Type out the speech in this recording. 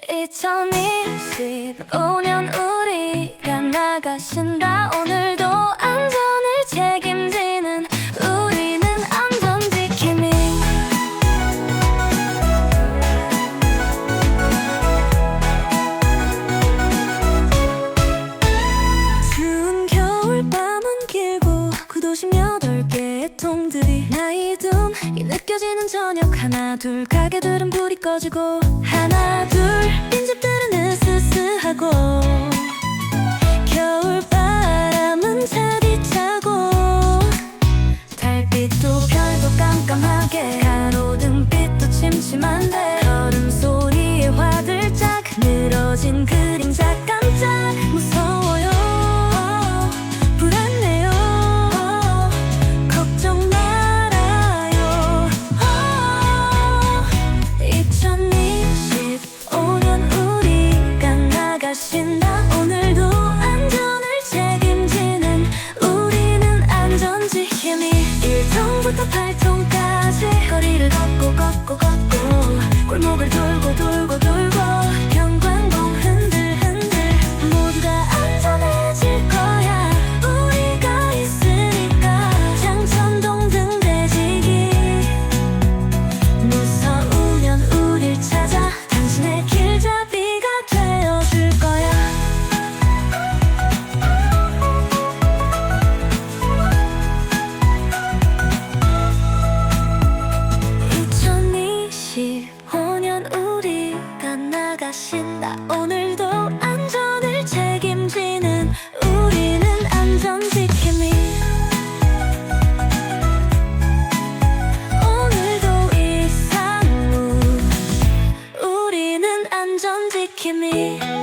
2025년 우리가 나가신다. 오늘도 안전을 책임지는 우리는 안전지킴이. 추운 겨울밤은 길고 구도심 여덟 개의 통들이 나이 둠이 느껴지는 저녁 하나 둘 가게들은 불이 꺼지고 하나 심심한데 얼음 소리에 화들짝 늘어진 그림자 깜짝 무서워요. 불안해요. 걱정 말아요. oh, 2025년 우리가 나가신다 오늘도 안전을 책임지는 우리는 안전지킴이. 1통부터 8 오늘도 안전을 책임지는 우리는 안전지킴이. 오늘도 이상무 우리는 안전지킴이.